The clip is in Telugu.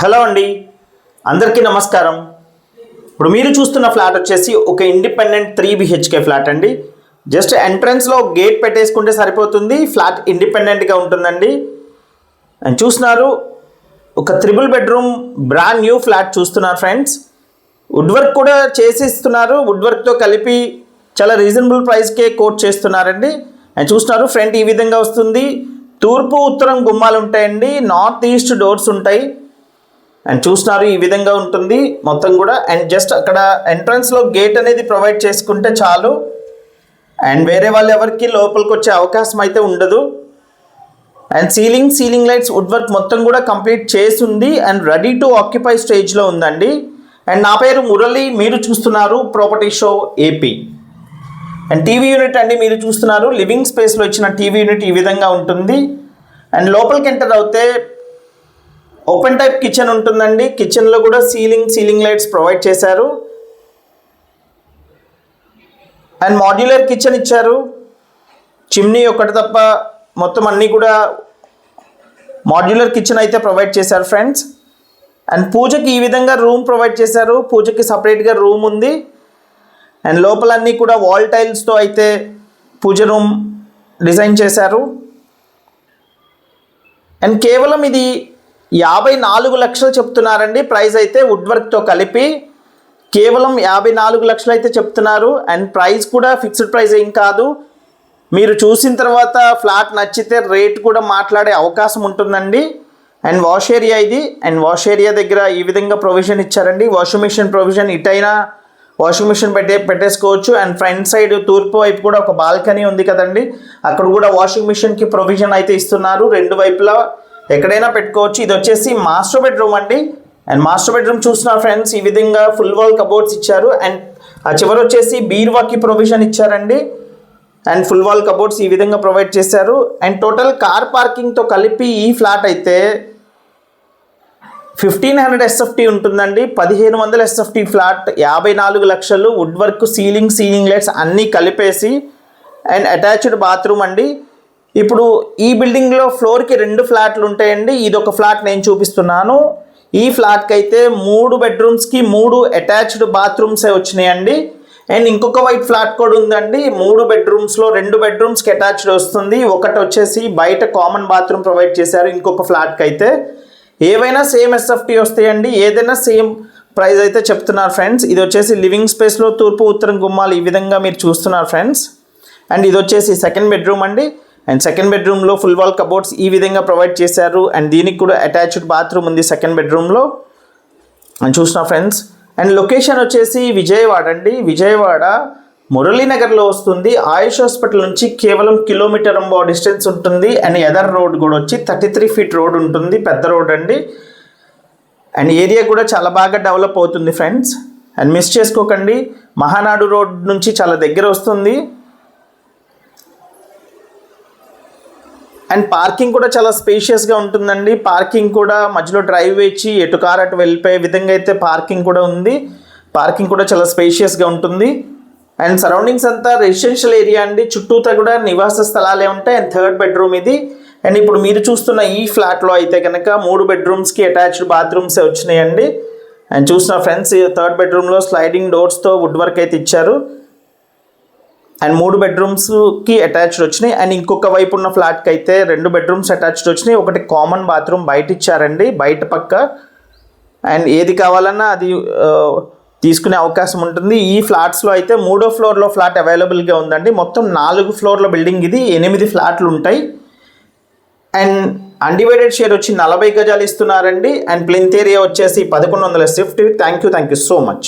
హలో అండి. అందరికీ నమస్కారం. ఇప్పుడు మీరు చూస్తున్న ఫ్లాట్ వచ్చేసి ఒక ఇండిపెండెంట్ త్రీ బిహెచ్కే ఫ్లాట్ అండి. జస్ట్ ఎంట్రన్స్లో గేట్ పెట్టేసుకుంటే సరిపోతుంది. ఫ్లాట్ ఇండిపెండెంట్గా ఉంటుందండి. అండ్ చూస్తున్నారు ఒక triple bedroom brand new flat చూస్తున్నారు ఫ్రెండ్స్. వుడ్ వర్క్ కూడా చేసి ఇస్తున్నారు వుడ్ వర్క్తో కలిపి చాలా రీజనబుల్ ప్రైస్కే కోట్ చేస్తున్నారండి. అండ్ చూస్తున్నారు ఫ్రంట్ ఈ విధంగా వస్తుంది. తూర్పు ఉత్తరం గుమ్మాలు ఉంటాయండి. నార్త్ ఈస్ట్ డోర్స్ ఉంటాయి. అండ్ చూస్తున్నారు ఈ విధంగా ఉంటుంది మొత్తం కూడా. అండ్ జస్ట్ అక్కడ ఎంట్రన్స్లో గేట్ అనేది ప్రొవైడ్ చేసుకుంటే చాలు. అండ్ వేరే వాళ్ళు ఎవరికి లోపలికి వచ్చే అవకాశం అయితే ఉండదు. And ceiling ceiling lights wood work మొత్తం కూడా కంప్లీట్ చేసి ఉంది అండ్ రెడీ టు ఆక్యుపై స్టేజ్లో ఉందండి. అండ్ నా పేరు మురళి మీరు చూస్తున్నారు property show AP and TV unit అండి మీరు చూస్తున్నారు. లివింగ్ స్పేస్లో ఇచ్చిన టీవీ యూనిట్ ఈ విధంగా ఉంటుంది. అండ్ లోపలికి ఎంటర్ అవుతే ఓపెన్ టైప్ కిచెన్ ఉంటుందండి. కిచెన్లో కూడా సీలింగ్ సీలింగ్ లైట్స్ ప్రొవైడ్ చేశారు. అండ్ మాడ్యులర్ కిచెన్ ఇచ్చారు. చిమ్నీ ఒకటి తప్ప మొత్తం అన్నీ కూడా మాడ్యులర్ కిచెన్ అయితే ప్రొవైడ్ చేశారు ఫ్రెండ్స్. అండ్ పూజకి ఈ విధంగా రూమ్ ప్రొవైడ్ చేశారు. పూజకి సపరేట్గా రూమ్ ఉంది. అండ్ లోపలన్నీ కూడా వాల్ టైల్స్తో అయితే పూజ రూమ్ డిజైన్ చేశారు. అండ్ కేవలం ఇది యాభై నాలుగు లక్షలు చెప్తున్నారండి. ప్రైస్ అయితే వుడ్ వర్క్తో కలిపి కేవలం యాభై నాలుగు లక్షలు అయితే చెప్తున్నారు. అండ్ ప్రైస్ కూడా ఫిక్స్డ్ ప్రైస్ ఏం కాదు. మీరు చూసిన తర్వాత ఫ్లాట్ నచ్చితే రేట్ కూడా మాట్లాడే అవకాశం ఉంటుందండి. అండ్ వాష్ ఏరియా ఇది. అండ్ వాష్ ఏరియా దగ్గర ఈ విధంగా ప్రొవిజన్ ఇచ్చారండి. వాషింగ్ మిషన్ ప్రొవిజన్ ఇటైనా వాషింగ్ మిషన్ పెట్టే పెట్టేసుకోవచ్చు. అండ్ ఫ్రంట్ సైడ్ తూర్పు వైపు కూడా ఒక బాల్కనీ ఉంది కదండి. అక్కడ కూడా వాషింగ్ మిషన్కి ప్రొవిజన్ అయితే ఇస్తున్నారు. రెండు వైపులా ఎక్కడైనా పెట్టుకోవచ్చు. ఇది వచ్చేసి మాస్టర్ బెడ్రూమ్ అండి. అండ్ మాస్టర్ బెడ్రూమ్ చూసిన ఫ్రెండ్స్ ఈ విధంగా ఫుల్ వాల్ కబోర్డ్స్ ఇచ్చారు. అండ్ ఆ చివరి వచ్చేసి బీర్వాకి ప్రొవిజన్ ఇచ్చారండి. అండ్ ఫుల్ వాల్ కబోర్డ్స్ ఈ విధంగా ప్రొవైడ్ చేశారు. అండ్ టోటల్ కార్ పార్కింగ్తో కలిపి ఈ ఫ్లాట్ అయితే ఫిఫ్టీన్ హండ్రెడ్ ఎస్ఎఫ్టీ ఉంటుందండి. పదిహేను వందల ఎస్ఎఫ్టీ ఫ్లాట్ యాభై నాలుగు లక్షలు wood work ceiling ceiling lights అన్నీ కలిపేసి అండ్ అటాచ్డ్ బాత్రూమ్ అండి. ఇప్పుడు ఈ బిల్డింగ్లో ఫ్లోర్కి రెండు ఫ్లాట్లు ఉంటాయండి. ఇది ఒక ఫ్లాట్ నేను చూపిస్తున్నాను. ఈ ఫ్లాట్కి అయితే మూడు బెడ్రూమ్స్కి మూడు అటాచ్డ్ బాత్రూమ్సే వచ్చినాయండి. అండ్ ఇంకొక వైట్ ఫ్లాట్ కూడా ఉందండి. మూడు బెడ్రూమ్స్లో రెండు బెడ్రూమ్స్కి అటాచ్డ్ వస్తుంది. ఒకటి వచ్చేసి బయట కామన్ బాత్రూమ్ ప్రొవైడ్ చేశారు. ఇంకొక ఫ్లాట్కి అయితే ఏవైనా సేమ్ ఎస్ఎఫ్టీ వస్తాయండి. ఏదైనా సేమ్ ప్రైస్ అయితే చెప్తున్నారు ఫ్రెండ్స్ ఇది వచ్చేసి లివింగ్ స్పేస్లో తూర్పు ఉత్తరం గుమ్మాలు ఈ విధంగా మీరు చూస్తున్నారు ఫ్రెండ్స్ అండ్ ఇది వచ్చేసి సెకండ్ బెడ్రూమ్ అండి. అండ్ సెకండ్ బెడ్రూమ్లో ఫుల్ వాల్ కబోర్డ్స్ ఈ విధంగా ప్రొవైడ్ చేశారు. అండ్ దీనికి కూడా అటాచ్డ్ బాత్రూమ్ ఉంది సెకండ్ బెడ్రూమ్లో అండ్ చూసిన ఫ్రెండ్స్ అండ్ లొకేషన్ వచ్చేసి విజయవాడ అండి. విజయవాడ మురళీనగర్లో వస్తుంది. ఆయుష్ హాస్పిటల్ నుంచి కేవలం కిలోమీటర్ అంబో డిస్టెన్స్ ఉంటుంది. అండ్ ఎదర్ రోడ్ కూడా వచ్చి థర్టీ త్రీ ఫీట్ రోడ్ ఉంటుంది. పెద్ద రోడ్ అండి. అండ్ ఏరియా కూడా చాలా బాగా డెవలప్ అవుతుంది ఫ్రెండ్స్ అండ్ మిస్ చేసుకోకండి. మహానాడు రోడ్ నుంచి చాలా దగ్గర వస్తుంది. అండ్ పార్కింగ్ కూడా చాలా స్పేషియస్గా ఉంటుందండి. పార్కింగ్ కూడా మధ్యలో డ్రైవ్ వేచి ఎటు కార్ అటు వెళ్ళిపోయే విధంగా అయితే పార్కింగ్ కూడా ఉంది. పార్కింగ్ కూడా చాలా స్పేషియస్గా ఉంటుంది. అండ్ సరౌండింగ్స్ అంతా రెసిడెన్షియల్ ఏరియా అండి. చుట్టూతా కూడా నివాస స్థలాలే ఉంటాయి. అండ్ థర్డ్ బెడ్రూమ్ ఇది. అండ్ ఇప్పుడు మీరు చూస్తున్న ఈ ఫ్లాట్లో అయితే కనుక మూడు బెడ్రూమ్స్కి అటాచ్డ్ బాత్రూమ్స్ వచ్చినాయండి. అండ్ చూసిన ఫ్రెండ్స్ థర్డ్ బెడ్రూమ్లో స్లైడింగ్ డోర్స్తో వుడ్ వర్క్ అయితే ఇచ్చారు. అండ్ మూడు బెడ్రూమ్స్కి అటాచ్డ్ వచ్చినాయి. అండ్ ఇంకొక వైపు ఉన్న ఫ్లాట్కి అయితే రెండు బెడ్రూమ్స్ అటాచ్డ్ వచ్చినాయి. ఒకటి కామన్ బాత్రూమ్ బయట ఇచ్చారండి బయట పక్క. అండ్ ఏది కావాలన్నా అది తీసుకునే అవకాశం ఉంటుంది. ఈ ఫ్లాట్స్లో అయితే మూడో ఫ్లోర్లో ఫ్లాట్ అవైలబుల్గా ఉందండి. మొత్తం నాలుగు ఫ్లోర్ల బిల్డింగ్ ఇది ఎనిమిది ఫ్లాట్లు ఉంటాయి. అండ్ అన్డివైడెడ్ షేర్ వచ్చి నలభై గజాలు ఇస్తున్నారండి. అండ్ ప్లింత్ ఏరియా వచ్చేసి పదకొండు వందల Swift thank you thank you so much